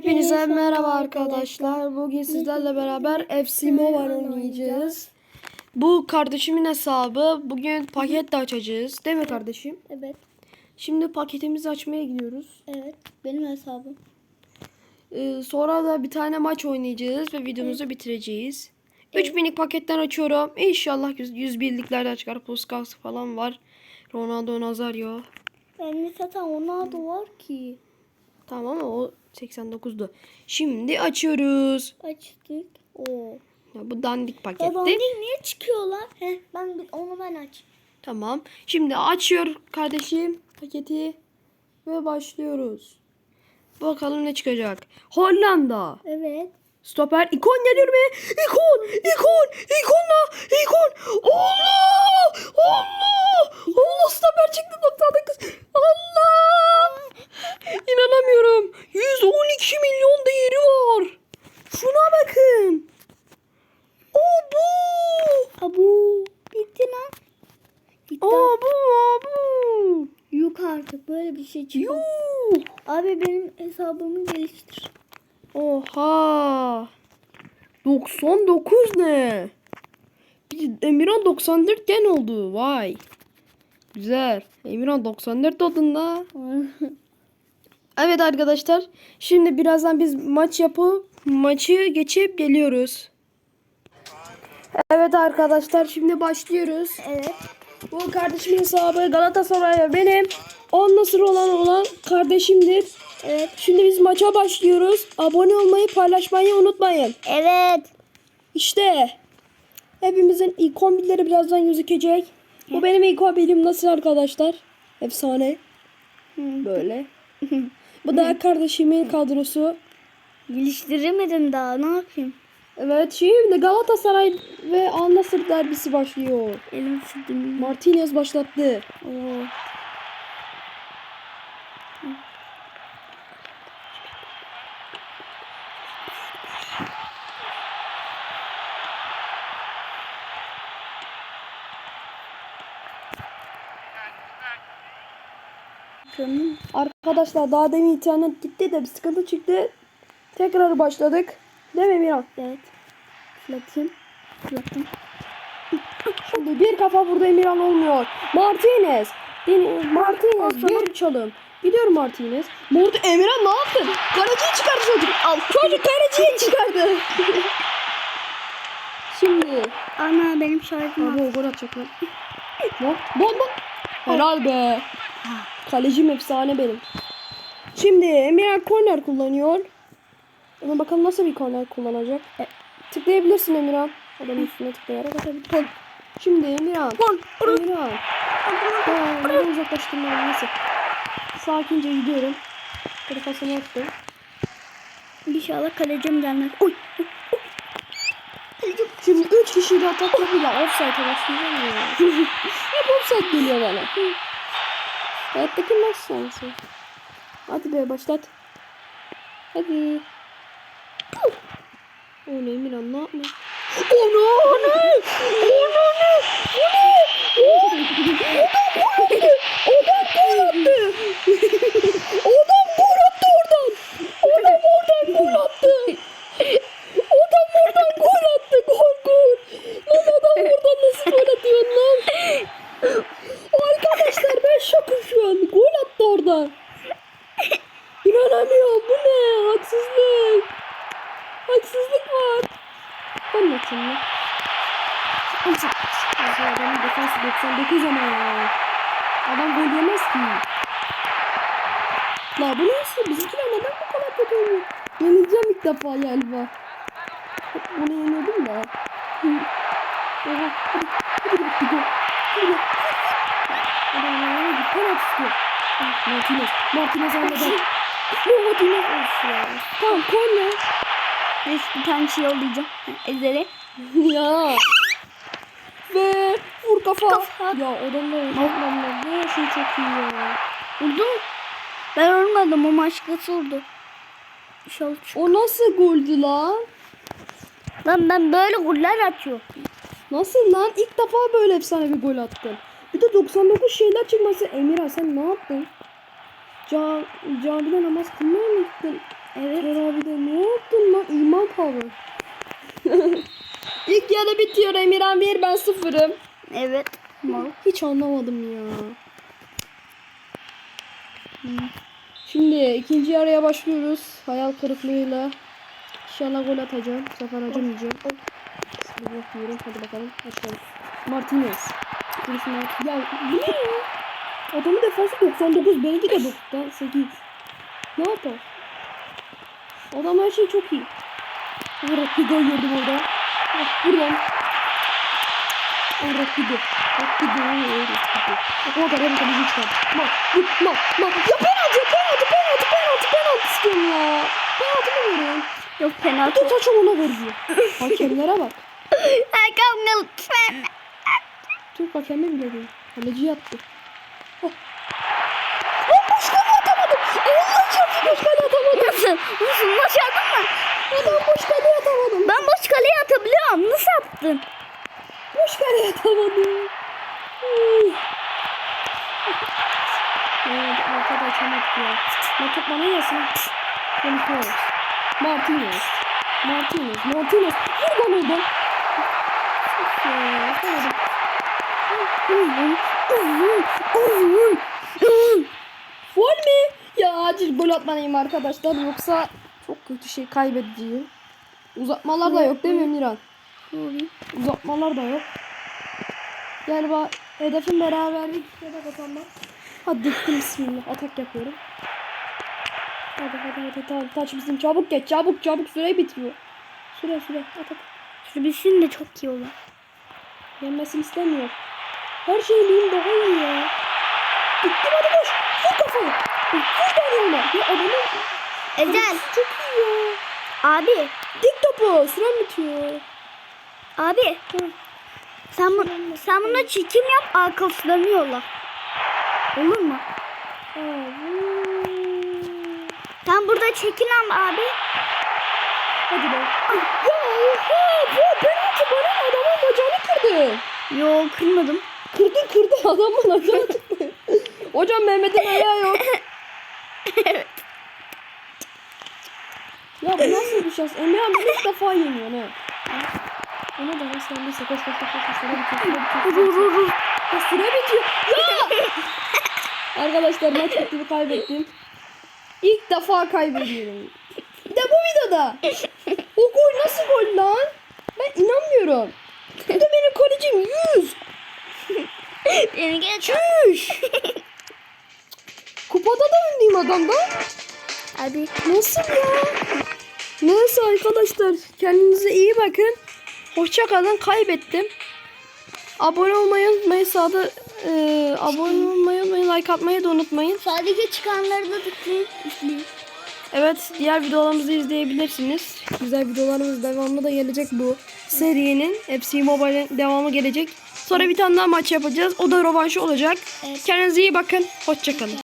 Hepinize merhaba arkadaşlar. Bugün sizlerle beraber FC Mobile oynayacağız. Bu kardeşimin hesabı. Bugün paket de açacağız. Değil mi kardeşim? Evet. Şimdi paketimizi açmaya gidiyoruz. Evet. Benim hesabım. Ee, sonra da bir tane maç oynayacağız ve videomuzu bitireceğiz. 3000'lik paketten açıyorum. İnşallah 100, 100 birliklerden çıkar. Puskas falan var. Ronaldo Nazario. Bende zaten Ronaldo var ki. Tamam ama o 89'du. Şimdi açıyoruz. Açtık. Oo. Ya bu dandik Ya paketti. dandik niye çıkıyorlar? Heh, ben onu ben aç. Tamam. Şimdi açıyor kardeşim paketi ve başlıyoruz. Bakalım ne çıkacak. Hollanda. Evet. Stoper ikon gelir mi? İkon! İkon! İkonla! İkon! Allah! Allah! Allah stoper çıktı 99. Allah! İnanamıyorum. 112 milyon değeri var. Şuna bakın. O bu. Abu. Bitti lan. Gitti. O bu. O bu. Yok artık böyle bir şey çıkıyor. Yuh. Abi benim hesabımı geliştir. Oha. 99 ne? Bir Emirhan 94 gen oldu. Vay. Güzel. Emirhan 94 oldun da. Evet arkadaşlar. Şimdi birazdan biz maç yapıp maçı geçip geliyoruz. Evet arkadaşlar şimdi başlıyoruz. evet. Bu kardeşimin hesabı Galatasaray'a benim. On nasır olan olan kardeşimdir. Evet. Şimdi biz maça başlıyoruz. Abone olmayı, paylaşmayı unutmayın. Evet. İşte. Hepimizin ilk kombinleri birazdan gözükecek. Bu benim ilk kombinim nasıl arkadaşlar? Efsane. Böyle. Bu da kardeşimin kadrosu. Geliştiremedim daha ne yapayım? Evet şimdi Galatasaray ve Al Nassr derbisi başlıyor. Elim sildim. Martinez başlattı. Oo. Canım. Arkadaşlar daha demin internet gitti de bir sıkıntı çıktı. Tekrar başladık. Değil mi Miran? Evet. Fırlatayım. Fırlattım. Şimdi bir kafa burada Emirhan olmuyor. Martinez. Martinez bir çalım. Gidiyor Martinez. Burada Emirhan ne yaptı? Kaleciyi çıkardı çocuk. Al. Çocuk kaleciyi çıkardı. Şimdi. Ana benim şarjım var. Abi gol atacaklar. Bak. Bak bak. Helal be. Kalecim efsane benim. Şimdi Emirhan korner kullanıyor. Ona bakalım nasıl bir korner kullanacak. E, tıklayabilirsin Emirhan. Adamın üstüne tıklayarak atabilir. Şimdi Emirhan. Emirhan. Ben buradan uzaklaştırmam neyse. Sakince gidiyorum. Kırıkasını attım. İnşallah kalecim gelmez. Oy. Şimdi 3 kişi de atak yapıyla offside'a başlayacağım ya. Hep offside geliyor bana. Hayattaki nasıl sensin? Hadi be başlat. Hadi. O ne Emirhan ne yapma? Onu onu! Onu ne? O ne? O! Adam gol attı! Adam gol attı oradan! Adam oradan gol attı! Adam oradan gol attı! Gol gol! Lan adam oradan nasıl gol atıyor lan? Arkadaşlar ben şokum şu an. Gol attı oradan. İnanamıyorum. Bu ne? Haksızlık. Haksızlık var. Ben ne yapayım lan? Adamın defansı 99 ama ya. Adam gol yemez ki. La bu nasıl? Bizimkiler neden bu kadar kötü oynuyor? Yenileceğim ilk defa galiba. Bunu yeniyordum da. Hı. Oha. Hadi. Hadi. Hadi gol. Adam ayağına git. Penaltı istiyor. Ah, Martinez. Martinez anladı. Martinez. Of ya. Tamam korner. Neyse bir tane şey yollayacağım. Ezere. ya. Ve vur kafa. Kafa. Ya adamla yapmamlar. Bu şey çok iyi ya. Vurdu mu? Ben olmadım o başkası oldu. İnşallah O nasıl goldü lan? Lan ben böyle goller atıyorum. Nasıl lan? İlk defa böyle efsane bir gol attın. Bir de 99 şeyler çıkması. Emirhan sen ne yaptın? Ca camide namaz kılmaya mı gittin? Evet. Kör abi de ne yaptın lan? İman power. İlk yarı bitiyor Emirhan 1 ben sıfırım. Evet. Mal. Hiç anlamadım ya. Şimdi ikinci yarıya başlıyoruz. Hayal kırıklığıyla. İnşallah gol atacağım. Bu sefer acımayacağım. Hadi bakalım. Açalım. Martinez. Birisi Mart- Ya bu ne ya? Adamın defansı 99. Benimki de 98. Ne yapar? Adam her şey çok iyi. Rapido gördüm orada. Bak buradan. O Rapido. Rapido. Rapido. O kadar hem kaleci çıkar. Bak. Bak. Bak. Bak. Ya penaltı. Penaltı. Penaltı. Penaltı. Penaltı istiyorum ya. Penaltı mı veriyorsun? Yok penaltı. Tut açım ona veriyor. Hakemlere bak. Hakan lütfen. Türk hakemi bile değil. Kaleci yattı. Boş kale atamadım. Allah çarpsın boş kale atamadım. Nasıl? Nasıl başardın mı? Adam boş kale atamadım. Ben boş kaleye atabiliyorum. Nasıl yaptın? Boş kale atamadım. Evet arkada açamadık ya. Ne top bana yesin. Konuşuyoruz. Martinez. Martinez. Martinez. Vur bana ya. Atamadım. Gol mi? Ya acil gol atmalıyım arkadaşlar yoksa çok kötü şey kaybedeceğim. Uzatmalar da yok değil mi Miran? Uzatmalar da yok. Galiba hedefim beraberlik ya da kazanmak. Hadi diktim bismillah. Atak yapıyorum. Hadi hadi hadi tamam. Taç bizim çabuk geç çabuk çabuk süre bitiyor. Süre süre atak. Şubisin de çok iyi olur. Yenmesini istemiyor. Her şey benim daha iyi ya. Gittim hadi koş. Vur kafayı. Vur ona. Ya adamın Ezel. çok iyi ya. Abi. Dik topu. Süren bitiyor. Abi. Sen, bu, sen buna çekim yap arkasını yolla. Olur mu? Sen burada çekin ama abi. Hadi be. Ya oha bu penaltı bana adamın bacağını kırdı. Yo kırmadım. Kırdı kırdı adamın bacağını çıktı. Hocam Mehmet'in ayağı yok. ya bu nasıl bir şans? Emre abi ilk defa yeniyor ne? Ona da nasıl sendeyse koş koş koş koş. Süre bitiyor süre bitiyor. süre bitiyor. Ya süre bitiyor. Ya! Arkadaşlar maç bitti bir kaybettim. İlk defa kaybediyorum. Bir de bu videoda. O gol nasıl gol lan? Ben inanmıyorum. Bir de benim kalecim 100. Beni geç. Çüş. Kupada da önleyim adamdan. Abi. Nasıl ya? Neyse arkadaşlar kendinize iyi bakın. Hoşça kalın kaybettim. Abone olmayı unutmayın. Sağda e, abone olmayı unutmayın. Like atmayı da unutmayın. Sadece çıkanları da tıklayın. Evet diğer videolarımızı izleyebilirsiniz. Güzel videolarımız devamlı da gelecek bu serinin. FC Mobile'in devamı gelecek. Sonra bir tane daha maç yapacağız. O da rövanşı olacak. Evet. Kendinize iyi bakın. Hoşçakalın.